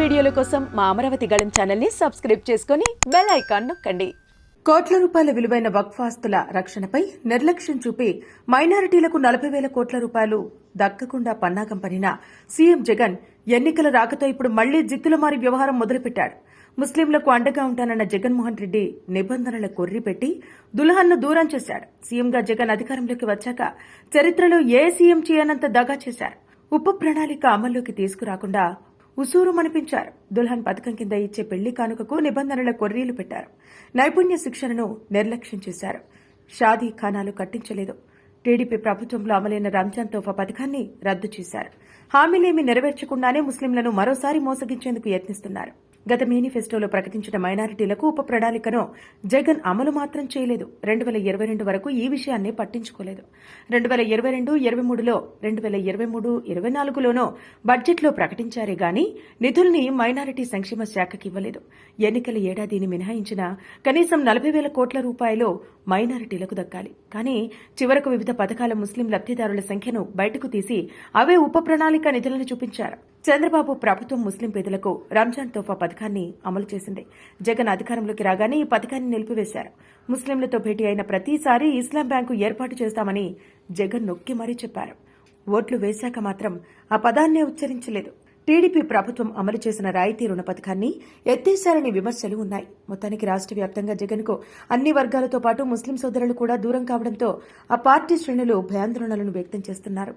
వీడియోల కోసం మా అమరావతి గళం ఛానల్ని సబ్స్క్రైబ్ చేసుకొని బెల్ ఐకాన్ నొక్కండి. కోట్ల రూపాయల విలువైన వక్ఫాస్తుల రక్షణపై నిర్లక్ష్యం చూపి మైనారిటీలకు నలభై వేల కోట్ల రూపాయలు దక్కకుండా పన్నాగం పనిన సీఎం జగన్ ఎన్నికల రాకతో ఇప్పుడు మళ్ళీ జిత్తుల మారి వ్యవహారం మొదలుపెట్టాడు. ముస్లింలకు అండగా ఉంటానన్న జగన్మోహన్ రెడ్డి నిబంధనల కొర్రిపెట్టి దుల్హన్ను దూరం చేశాడు. సీఎంగా జగన్ అధికారంలోకి వచ్చాక చరిత్రలో ఏ సీఎం చేయనంత దగా చేశారు. ఉప ప్రణాళిక అమల్లోకి తీసుకురాకుండా ఉసూరు మనిపించారు దుల్హన్ పథకం కింద ఇచ్చే పెళ్ళి కానుకకు నిబంధనల కొర్రీలు పెట్టారు. నైపుణ్య శిక్షణను నిర్లక్ష్యం చేశారు. షాదీ ఖానాలు కట్టించలేదు. టీడీపీ ప్రభుత్వంలో అమలైన రంజాన్ తోఫా పథకాన్ని రద్దు చేశారు. హామీలేమీ నెరవేర్చకుండానే ముస్లింలను మరోసారి మోసగించేందుకు యత్నిస్తున్నారు. గత మేనిఫెస్టోలో ప్రకటించిన మైనారిటీలకు ఉప ప్రణాళికను జగన్ అమలు మాత్రం చేయలేదు. రెండు వేల ఇరవై రెండు వరకు ఈ విషయాన్ని పట్టించుకోలేదు. రెండు వేల ఇరవై రెండు ఇరవై మూడులో రెండు వేల ఇరవై మూడు ఇరవై నాలుగులోనో బడ్జెట్లో ప్రకటించారే గాని నిధుల్ని మైనారిటీ సంక్షేమ శాఖకి ఇవ్వలేదు. ఎన్నికల ఏడాదిని మినహాయించిన కనీసం నలభై వేల కోట్ల రూపాయలు మైనారిటీలకు దక్కాలి. కానీ చివరకు వివిధ పథకాల ముస్లిం లబ్దిదారుల సంఖ్యను బయటకు తీసి అవే ఉప ప్రణాళిక నిధులను చూపించారు. చంద్రబాబు ప్రభుత్వం ముస్లిం పేదలకు రంజాన్ తోఫా పథకాన్ని అమలు చేసింది. జగన్ అధికారంలోకి రాగానే ఈ పథకాన్ని నిలిపివేశారు. ముస్లింలతో భేటీ అయిన ప్రతిసారి ఇస్లాం బ్యాంకు ఏర్పాటు చేస్తామని జగన్ నొక్కి మరీ చెప్పారు. ఓట్లు వేశాక మాత్రం ఆ పదాన్నే ఉచ్చరించలేదు. టీడీపీ ప్రభుత్వం అమలు చేసిన రాయితీ రుణ పథకాన్ని ఎత్తేశారని విమర్శలు ఉన్నాయి. మొత్తానికి రాష్ట్ర వ్యాప్తంగా జగన్కు అన్ని వర్గాలతో పాటు ముస్లిం సోదరులు కూడా దూరం కావడంతో ఆ పార్టీ శ్రేణులు భయాందోళనలను వ్యక్తం చేస్తున్నారు.